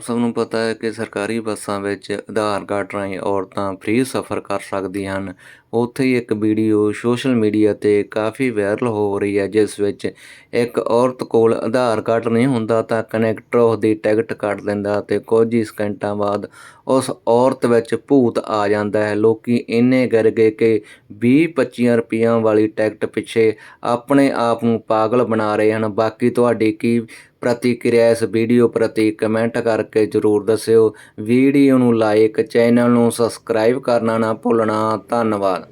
ਆਪ ਸਭ ਨੂੰ ਪਤਾ ਹੈ ਕਿ ਸਰਕਾਰੀ ਬੱਸਾਂ ਵਿੱਚ ਆਧਾਰ ਕਾਰਡ ਰਾਹੀਂ ਔਰਤਾਂ ਫ੍ਰੀ ਸਫ਼ਰ ਕਰ ਸਕਦੀਆਂ ਹਨ। ਉੱਥੇ ਹੀ ਇੱਕ ਵੀਡੀਓ ਸੋਸ਼ਲ ਮੀਡੀਆ 'ਤੇ ਕਾਫੀ ਵਾਇਰਲ ਹੋ ਰਹੀ ਹੈ, ਜਿਸ ਵਿੱਚ ਇੱਕ ਔਰਤ ਕੋਲ ਆਧਾਰ ਕਾਰਡ ਨਹੀਂ ਹੁੰਦਾ ਤਾਂ ਕਨੈਕਟਰ ਉਹਦੀ ਟਿਕਟ ਕੱਟ ਦਿੰਦਾ ਤੇ ਕੁਝ ਹੀ ਸਕਿੰਟਾਂ ਬਾਅਦ ਉਸ ਔਰਤ ਵਿੱਚ ਭੂਤ ਆ ਜਾਂਦਾ ਹੈ। ਲੋਕੀ ਇੰਨੇ ਡਰ ਗਏ ਕਿ 20-25 ਰੁਪਈਆਂ ਵਾਲੀ ਟਿਕਟ ਪਿੱਛੇ ਆਪਣੇ ਆਪ ਨੂੰ ਪਾਗਲ ਬਣਾ ਰਹੇ ਹਨ। ਬਾਕੀ ਤੁਹਾਡੀ ਕੀ ਪ੍ਰਤੀਕਿਰਿਆ ਇਸ ਵੀਡੀਓ ਪ੍ਰਤੀ ਕਮੈਂਟ ਕਰਕੇ ਜਰੂਰ ਦੱਸਿਓ। ਵੀਡੀਓ ਨੂੰ ਲਾਈਕ ਚੈਨਲ ਨੂੰ ਸਬਸਕ੍ਰਾਈਬ ਕਰਨਾ ਨਾ ਭੁੱਲਣਾ। ਧੰਨਵਾਦ।